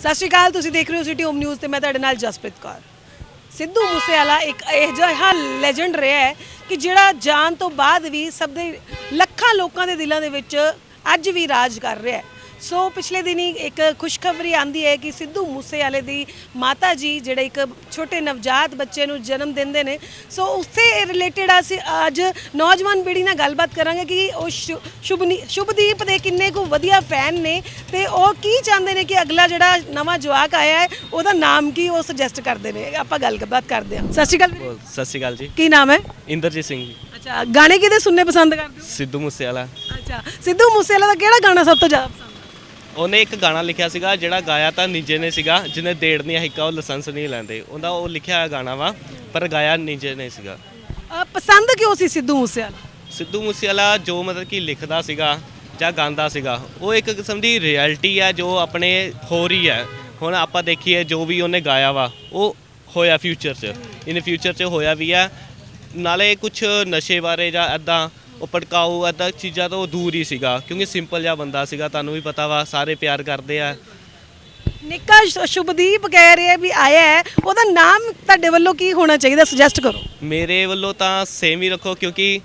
ਸਤਿ ਸ਼੍ਰੀ ਅਕਾਲ, ਤੁਸੀਂ ਦੇਖ ਰਹੇ ਹੋ ਸਿਟੀ ਹੋਮ ਨਿਊਜ਼ ਤੇ ਮੈਂ ਤੁਹਾਡੇ ਨਾਲ ਜਸਪ੍ਰੀਤ ਕੌਰ। ਸਿੱਧੂ ਮੂਸੇਵਾਲਾ ਇੱਕ ਇਹੋ ਜਿਹਾ ਲੈਜੈਂਡ ਰਿਹਾ ਹੈ ਕਿ ਜਿਹੜਾ ਜਾਣ ਤੋਂ ਬਾਅਦ ਵੀ ਸਭ ਦੇ ਲੱਖਾਂ ਲੋਕਾਂ ਦੇ ਦਿਲਾਂ ਦੇ ਵਿੱਚ ਅੱਜ ਵੀ ਰਾਜ ਕਰ ਰਿਹਾ ਹੈ। ਸੋ ਪਿਛਲੇ ਦਿਨੀ ਇੱਕ ਖੁਸ਼ਖਬਰੀ ਆਂਦੀ ਹੈ ਕਿ ਸਿੱਧੂ ਮੂਸੇਵਾਲੇ ਦੀ ਮਾਤਾ ਜੀ ਜਿਹੜੇ ਇੱਕ ਛੋਟੇ ਨਵਜਾਤ ਬੱਚੇ ਨੂੰ ਜਨਮ ਦਿੰਦੇ ਨੇ। ਸੋ ਉਸੇ ਰਿਲੇਟਡ ਅਸੀਂ ਅੱਜ ਨੌਜਵਾਨ ਪੀੜ੍ਹੀ ਨਾਲ ਗੱਲਬਾਤ ਕਰਾਂਗੇ ਕਿ ਉਹ ਸ਼ੁਭਨੀ ਸ਼ੁਭਦੀਪ ਦੇ ਕਿੰਨੇ ਕੁ ਵਧੀਆ ਫੈਨ ਨੇ ਤੇ ਉਹ ਕੀ ਚਾਹੁੰਦੇ ਨੇ ਕਿ ਅਗਲਾ ਜਿਹੜਾ ਨਵਾਂ ਜਵਾਕ ਆਇਆ ਹੈ ਉਹਦਾ ਨਾਮ ਕੀ ਉਹ ਸੁਜੈਸਟ ਕਰਦੇ ਨੇ। ਆਪਾਂ ਗੱਲਬਾਤ ਕਰਦੇ ਹਾਂ। ਸਤਿ ਸ਼੍ਰੀ ਅਕਾਲ ਸਤਿ ਸ਼੍ਰੀ ਅਕਾਲ ਜੀ। ਕੀ ਨਾਮ ਹੈ? ਇੰਦਰਜੀਤ ਸਿੰਘ ਜੀ। ਅੱਛਾ ਗਾਣੇ ਕਿਹਦੇ ਸੁਣਨੇ ਪਸੰਦ ਕਰਦੇ ਹੋ? ਸਿੱਧੂ ਮੂਸੇਵਾਲਾ। ਅੱਛਾ ਸਿੱਧੂ ਮੂਸੇਵਾਲਾ ਦਾ ਕਿਹੜਾ ਗਾਣਾ ਸਭ ਤੋਂ ਜ਼ਿਆਦਾ ਪਸੰਦ ਉਹਨੇ ਇੱਕ ਗਾਣਾ ਲਿਖਿਆ ਸੀਗਾ ਜਿਹੜਾ ਗਾਇਆ ਤਾਂ ਨੀਜੇ ਨੇ ਸੀਗਾ ਜਿਹਨੇ ਦੇੜ ਨਹੀਂ ਹਿੱਕਾ ਉਹ ਲਾਇਸੈਂਸ ਨਹੀਂ ਲੈਂਦੇ। ਉਹਦਾ ਉਹ ਲਿਖਿਆ ਹੋਇਆ ਗਾਣਾ ਵਾ ਪਰ ਗਾਇਆ ਨੀਜੇ ਨੇ ਸੀਗਾ। ਪਸੰਦ ਕਿਉਂ ਸੀ ਸਿੱਧੂ ਮੂਸੇਵਾਲਾ? ਸਿੱਧੂ ਮੂਸੇਵਾਲਾ ਜੋ ਮਤਲਬ ਕਿ ਲਿਖਦਾ ਸੀਗਾ ਜਾਂ ਗਾਉਂਦਾ ਸੀਗਾ ਉਹ ਇੱਕ ਕਿਸਮ ਦੀ ਰਿਐਲਿਟੀ ਹੈ ਜੋ ਆਪਣੇ ਹੋ ਰਹੀ ਹੈ। ਹੁਣ ਆਪਾਂ ਦੇਖੀਏ ਜੋ ਵੀ ਉਹਨੇ ਗਾਇਆ ਵਾ ਉਹ ਹੋਇਆ ਫਿਊਚਰ 'ਚ। ਇਨ ਫਿਊਚਰ 'ਚ ਹੋਇਆ ਵੀ ਹੈ। ਨਾਲੇ ਕੁਝ ਨਸ਼ੇ ਬਾਰੇ ਜਾਂ ਐਦਾਂ ਉਹ ਭੜਕਾਊ ਐਦਾਂ ਚੀਜ਼ਾਂ ਤੋਂ ਦੂਰ ਹੀ ਸੀਗਾ ਕਿਉਂਕਿ ਸਿੰਪਲ ਜਿਹਾ ਬੰਦਾ ਸੀਗਾ ਤੁਹਾਨੂੰ ਵੀ ਪਤਾ ਵਾ ਸਾਰੇ ਪਿਆਰ ਕਰਦੇ ਆ। ਨਿੱਕਾ ਸ਼ੁ- ਸ਼ੁਭਦੀਪ ਕਹਿ ਰਿਹਾ ਵੀ ਆਇਆ ਹੈ ਉਹਦਾ ਨਾਮ ਤੁਹਾਡੇ ਵੱਲੋਂ ਕੀ ਹੋਣਾ ਚਾਹੀਦਾ ਸੁਜੈਸਟ ਕਰੋ। ਮੇਰੇ ਵੱਲੋਂ ਤਾਂ ਸੇਮ ਹੀ ਰੱਖੋ ਕਿਉਂਕਿ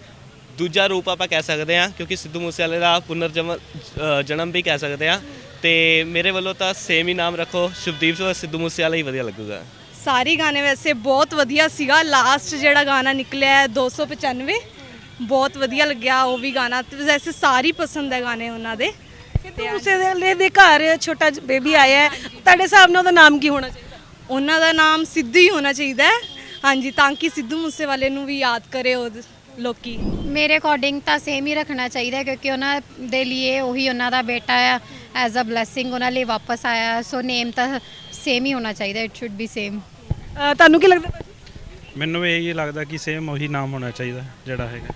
ਦੂਜਾ ਰੂਪ ਆਪਾਂ ਕਹਿ ਸਕਦੇ ਆ ਕਿਉਂਕਿ ਸਿੱਧੂ ਮੂਸੇਵਾਲੇ ਦਾ ਪੁਨਰ ਜਨਮ ਅ, ਜਨਮ ਵੀ ਕਹਿ ਸਕਦੇ ਆ ਤੇ ਮੇਰੇ ਵੱਲੋਂ ਤਾਂ ਸੇਮ ਹੀ ਨਾਮ ਰੱਖੋ ਸ਼ੁਭਦੀਪ ਸਿੰਘ ਸਿੱਧੂ ਮੂਸੇਵਾਲਾ ਹੀ ਵਧੀਆ ਲੱਗੂਗਾ। ਸਾਰੇ ਗਾਣੇ ਵੈਸੇ ਬਹੁਤ ਵਧੀਆ ਸੀਗਾ ਲਾਸਟ ਜਿਹੜਾ ਗਾਣਾ ਨਿਕਲਿਆ ਹੈ 295 ਬਹੁਤ ਵਧੀਆ ਲੱਗਿਆ ਉਹ ਵੀ ਗਾਣਾ। ਤੇ ਵੈਸੇ ਸਾਰੀ ਪਸੰਦ ਹੈ ਗਾਣੇ ਉਹਨਾਂ ਦੇ। ਸਿੱਧੂ ਮੂਸੇਵਾਲੇ ਦੇ ਘਰ ਛੋਟਾ ਬੇਬੀ ਆਇਆ ਹੈ। ਤੁਹਾਡੇ ਹਿਸਾਬ ਨਾਲ ਉਹਦਾ ਨਾਮ ਕੀ ਹੋਣਾ ਚਾਹੀਦਾ? ਉਹਨਾਂ ਦਾ ਨਾਮ ਸਿੱਧੂ ਹੀ ਹੋਣਾ ਚਾਹੀਦਾ ਹੈ। ਹਾਂਜੀ ਤਾਂ ਕਿ ਸਿੱਧੂ ਮੂਸੇਵਾਲੇ ਨੂੰ ਵੀ ਯਾਦ ਕਰੇ ਉਹ ਲੋਕੀ। ਮੇਰੇ ਅਕੋਰਡਿੰਗ ਤਾਂ ਸੇਮ ਹੀ ਰੱਖਣਾ ਚਾਹੀਦਾ ਹੈ ਕਿਉਂਕਿ ਉਹਨਾਂ ਦੇ ਲਈ ਉਹੀ ਉਹਨਾਂ ਦਾ ਬੇਟਾ ਆ। ਐਜ਼ ਅ ਬਲੇਸਿੰਗ ਉਹਨਾਂ ਲਈ ਵਾਪਸ ਆਇਆ ਸੋ ਨੇਮ ਤਾਂ ਸੇਮ ਹੀ ਹੋਣਾ ਚਾਹੀਦਾ ਇਟ ਸ਼ੁੱਡ ਬੀ ਸੇਮ ਤੁਹਾਨੂੰ ਕੀ ਲੱਗਦਾ? ਮੈਨੂੰ ਵੀ ਇਹੀ ਲੱਗਦਾ ਕਿ ਸੇਮ ਉਹੀ ਨਾਮ ਹੋਣਾ ਚਾਹੀਦਾ ਜਿਹੜਾ ਹੈਗਾ।